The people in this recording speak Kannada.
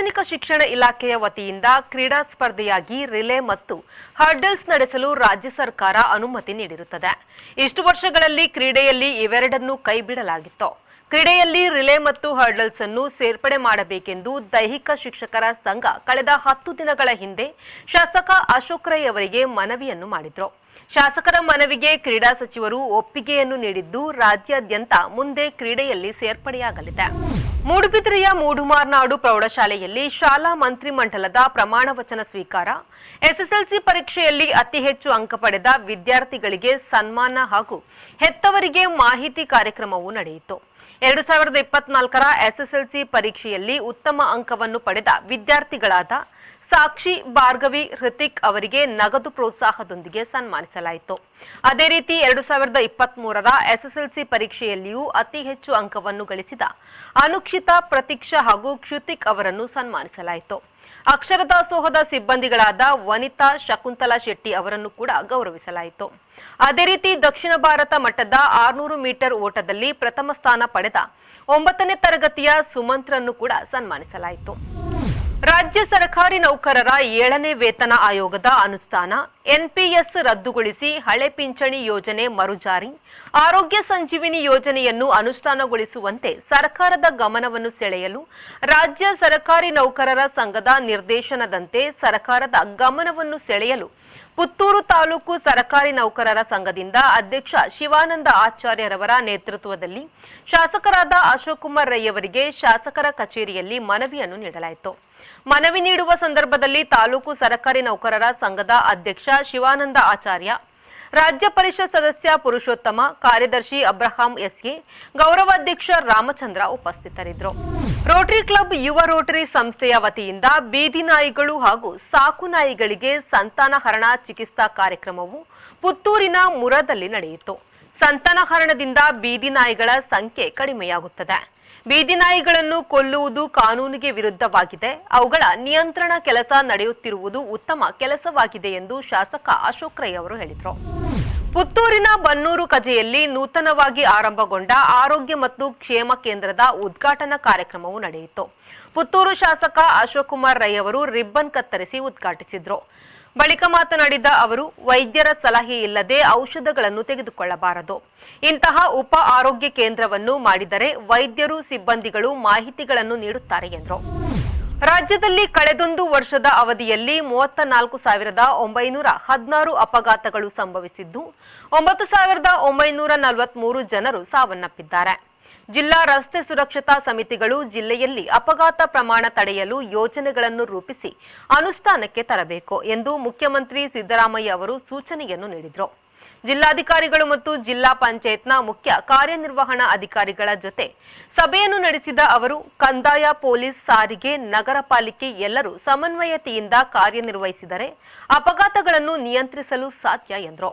ಸಾರ್ವಜನಿಕ ಶಿಕ್ಷಣ ಇಲಾಖೆಯ ವತಿಯಿಂದ ಕ್ರೀಡಾ ಸ್ಪರ್ಧೆಯಾಗಿ ರಿಲೇ ಮತ್ತು ಹರ್ಡಲ್ಸ್ ನಡೆಸಲು ರಾಜ್ಯ ಸರ್ಕಾರ ಅನುಮತಿ ನೀಡಿರುತ್ತದೆ. ಇಷ್ಟು ವರ್ಷಗಳಲ್ಲಿ ಕ್ರೀಡೆಯಲ್ಲಿ ಇವೆರಡನ್ನು ಕೈಬಿಡಲಾಗಿತ್ತು. ಕ್ರೀಡೆಯಲ್ಲಿ ರಿಲೇ ಮತ್ತು ಹರ್ಡಲ್ಸ್ ಅನ್ನು ಸೇರ್ಪಡೆ ಮಾಡಬೇಕೆಂದು ದೈಹಿಕ ಶಿಕ್ಷಕರ ಸಂಘ ಕಳೆದ ಹತ್ತು ದಿನಗಳ ಹಿಂದೆ ಶಾಸಕ ಅಶೋಕ್ ರೈ ಅವರಿಗೆ ಮನವಿಯನ್ನು ಮಾಡಿದ್ರು. ಶಾಸಕರ ಮನವಿಗೆ ಕ್ರೀಡಾ ಸಚಿವರು ಒಪ್ಪಿಗೆಯನ್ನು ನೀಡಿದ್ದು ರಾಜ್ಯಾದ್ಯಂತ ಮುಂದೆ ಕ್ರೀಡೆಯಲ್ಲಿ ಸೇರ್ಪಡೆಯಾಗಲಿದೆ. ಮೂಡುಬಿದಿರೆಯ ಮೂಡುಮಾರ್ನಾಡು ಪ್ರೌಢಶಾಲೆಯಲ್ಲಿ ಶಾಲಾ ಮಂತ್ರಿಮಂಡಲದ ಪ್ರಮಾಣ ವಚನ ಸ್ವೀಕಾರ. ಎಸ್ಎಸ್ಎಲ್ಸಿ ಪರೀಕ್ಷೆಯಲ್ಲಿ ಅತಿ ಹೆಚ್ಚು ಅಂಕ ಪಡೆದ ವಿದ್ಯಾರ್ಥಿಗಳಿಗೆ ಸನ್ಮಾನ ಹಾಗೂ ಹೆತ್ತವರಿಗೆ ಮಾಹಿತಿ ಕಾರ್ಯಕ್ರಮವು ನಡೆಯಿತು. ಎರಡು ಸಾವಿರದ ಇಪ್ಪತ್ನಾಲ್ಕರ ಎಸ್ಎಸ್ಎಲ್ಸಿ ಪರೀಕ್ಷೆಯಲ್ಲಿ ಉತ್ತಮ ಅಂಕವನ್ನು ಪಡೆದ ವಿದ್ಯಾರ್ಥಿಗಳಾದ ಸಾಕ್ಷಿ ಭಾರ್ಗವಿ ಹೃತಿಕ್ ಅವರಿಗೆ ನಗದು ಪ್ರೋತ್ಸಾಹದೊಂದಿಗೆ ಸನ್ಮಾನಿಸಲಾಯಿತು. ಅದೇ ರೀತಿ ಎರಡು ಸಾವಿರದ ಇಪ್ಪತ್ತ್ ಮೂರರ ಎಸ್ಎಸ್ಎಲ್ಸಿ ಪರೀಕ್ಷೆಯಲ್ಲಿಯೂ ಅತಿ ಹೆಚ್ಚು ಅಂಕವನ್ನು ಗಳಿಸಿದ ಅನುಕ್ಷಿತಾ ಪ್ರತೀಕ್ಷಾ ಹಾಗೂ ಕ್ಷುತಿಕ್ ಅವರನ್ನು ಸನ್ಮಾನಿಸಲಾಯಿತು. ಅಕ್ಷರ ದಾಸೋಹದ ಸಿಬ್ಬಂದಿಗಳಾದ ವನಿತಾ ಶಕುಂತಲಾ ಶೆಟ್ಟಿ ಅವರನ್ನು ಕೂಡ ಗೌರವಿಸಲಾಯಿತು. ಅದೇ ರೀತಿ ದಕ್ಷಿಣ ಭಾರತ ಮಟ್ಟದ ಆರ್ನೂರು ಮೀಟರ್ ಓಟದಲ್ಲಿ ಪ್ರಥಮ ಸ್ಥಾನ ಪಡೆದ ಒಂಬತ್ತನೇ ತರಗತಿಯ ಸುಮಂತ್ರನ್ನು ಕೂಡ ಸನ್ಮಾನಿಸಲಾಯಿತು. ರಾಜ್ಯ ಸರ್ಕಾರಿ ನೌಕರರ ಏಳನೇ ವೇತನ ಆಯೋಗದ ಅನುಷ್ಠಾನ, ಎನ್ಪಿಎಸ್ ರದ್ದುಗೊಳಿಸಿ ಹಳೆ ಪಿಂಚಣಿ ಯೋಜನೆ ಮರುಜಾರಿ, ಆರೋಗ್ಯ ಸಂಜೀವಿನಿ ಯೋಜನೆಯನ್ನು ಅನುಷ್ಠಾನಗೊಳಿಸುವಂತೆ ಸರ್ಕಾರದ ಗಮನವನ್ನು ಸೆಳೆಯಲು ರಾಜ್ಯ ಸರ್ಕಾರಿ ನೌಕರರ ಸಂಘದ ನಿರ್ದೇಶನದಂತೆ ಸರ್ಕಾರದ ಗಮನವನ್ನು ಸೆಳೆಯಲು ಪುತ್ತೂರು ತಾಲೂಕು ಸರ್ಕಾರಿ ನೌಕರರ ಸಂಘದಿಂದ ಅಧ್ಯಕ್ಷ ಶಿವಾನಂದ ಆಚಾರ್ಯರವರ ನೇತೃತ್ವದಲ್ಲಿ ಶಾಸಕರಾದ ಅಶೋಕ್ ಕುಮಾರ್ ರೈಯವರಿಗೆ ಶಾಸಕರ ಕಚೇರಿಯಲ್ಲಿ ಮನವಿಯನ್ನು ನೀಡಲಾಯಿತು. ಮನವಿ ನೀಡುವ ಸಂದರ್ಭದಲ್ಲಿ ತಾಲೂಕು ಸರ್ಕಾರಿ ನೌಕರರ ಸಂಘದ ಅಧ್ಯಕ್ಷ ಶಿವಾನಂದ ಆಚಾರ್ಯ ರಾಜ್ಯ ಪರಿಷತ್ ಸದಸ್ಯ ಪುರುಷೋತ್ತಮ, ಕಾರ್ಯದರ್ಶಿ ಅಬ್ರಹಾಂ ಎಸ್ಎ, ಗೌರವಾಧ್ಯಕ್ಷ ರಾಮಚಂದ್ರ ಉಪಸ್ಥಿತರಿದ್ದರು. ರೋಟರಿ ಕ್ಲಬ್ ಯುವ ರೋಟರಿ ಸಂಸ್ಥೆಯ ವತಿಯಿಂದ ಬೀದಿ ನಾಯಿಗಳು ಹಾಗೂ ಸಾಕು ನಾಯಿಗಳಿಗೆ ಸಂತಾನಹರಣ ಚಿಕಿತ್ಸಾ ಕಾರ್ಯಕ್ರಮವು ಪುತ್ತೂರಿನ ಮುರದಲ್ಲಿ ನಡೆಯಿತು. ಸಂತಾನಹರಣದಿಂದ ಬೀದಿ ನಾಯಿಗಳ ಸಂಖ್ಯೆ ಕಡಿಮೆಯಾಗುತ್ತದೆ. ಬೀದಿ ನಾಯಿಗಳನ್ನು ಕೊಲ್ಲುವುದು ಕಾನೂನಿಗೆ ವಿರುದ್ಧವಾಗಿದೆ. ಅವುಗಳ ನಿಯಂತ್ರಣ ಕೆಲಸ ನಡೆಯುತ್ತಿರುವುದು ಉತ್ತಮ ಕೆಲಸವಾಗಿದೆ ಎಂದು ಶಾಸಕ ಅಶೋಕ್ ರೈ ಅವರು ಹೇಳಿದರು. ಪುತ್ತೂರಿನ ಬನ್ನೂರು ಕಜೆಯಲ್ಲಿ ನೂತನವಾಗಿ ಆರಂಭಗೊಂಡ ಆರೋಗ್ಯ ಮತ್ತು ಕ್ಷೇಮ ಕೇಂದ್ರದ ಉದ್ಘಾಟನಾ ಕಾರ್ಯಕ್ರಮವು ನಡೆಯಿತು. ಪುತ್ತೂರು ಶಾಸಕ ಅಶೋಕ್ ಕುಮಾರ್ ರೈ ಅವರು ರಿಬ್ಬನ್ ಕತ್ತರಿಸಿ ಉದ್ಘಾಟಿಸಿದ್ರು. ಬಳಿಕ ಮಾತನಾಡಿದ ಅವರು, ವೈದ್ಯರ ಸಲಹೆ ಇಲ್ಲದೆ ಔಷಧಗಳನ್ನು ತೆಗೆದುಕೊಳ್ಳಬಾರದು. ಇಂತಹ ಉಪ ಆರೋಗ್ಯ ಕೇಂದ್ರವನ್ನು ಮಾಡಿದರೆ ವೈದ್ಯರು, ಸಿಬ್ಬಂದಿಗಳು ಮಾಹಿತಿಗಳನ್ನು ನೀಡುತ್ತಾರೆ ಎಂದರು. ರಾಜ್ಯದಲ್ಲಿ ಕಳೆದೊಂದು ವರ್ಷದ ಅವಧಿಯಲ್ಲಿ ಮೂವತ್ತ ನಾಲ್ಕು ಸಾವಿರದ ಒಂಬೈನೂರ ಹದಿನಾರು ಅಪಘಾತಗಳು ಸಂಭವಿಸಿದ್ದು, ಒಂಬತ್ತು ಸಾವಿರದ ಒಂಬೈನೂರ ನಲವತ್ಮೂರು ಜನರು ಸಾವನ್ನಪ್ಪಿದ್ದಾರೆ. ಜಿಲ್ಲಾ ರಸ್ತೆ ಸುರಕ್ಷತಾ ಸಮಿತಿಗಳು ಜಿಲ್ಲೆಯಲ್ಲಿ ಅಪಘಾತ ಪ್ರಮಾಣ ತಡೆಯಲು ಯೋಜನೆಗಳನ್ನು ರೂಪಿಸಿ ಅನುಷ್ಠಾನಕ್ಕೆ ತರಬೇಕು ಎಂದು ಮುಖ್ಯಮಂತ್ರಿ ಸಿದ್ದರಾಮಯ್ಯ ಅವರು ಸೂಚನೆಯನ್ನು ನೀಡಿದರು. ಜಿಲ್ಲಾಧಿಕಾರಿಗಳು ಮತ್ತು ಜಿಲ್ಲಾ ಪಂಚಾಯತ್ನ ಮುಖ್ಯ ಕಾರ್ಯನಿರ್ವಹಣಾ ಅಧಿಕಾರಿಗಳ ಜೊತೆ ಸಭೆಯನ್ನು ನಡೆಸಿದ ಅವರು, ಕಂದಾಯ ಪೊಲೀಸ್ ಸಾರಿಗೆ, ನಗರ ಪಾಲಿಕೆ ಎಲ್ಲರೂ ಸಮನ್ವಯತೆಯಿಂದ ಕಾರ್ಯನಿರ್ವಹಿಸಿದರೆ ಅಪಘಾತಗಳನ್ನು ನಿಯಂತ್ರಿಸಲು ಸಾಧ್ಯ ಎಂದರು.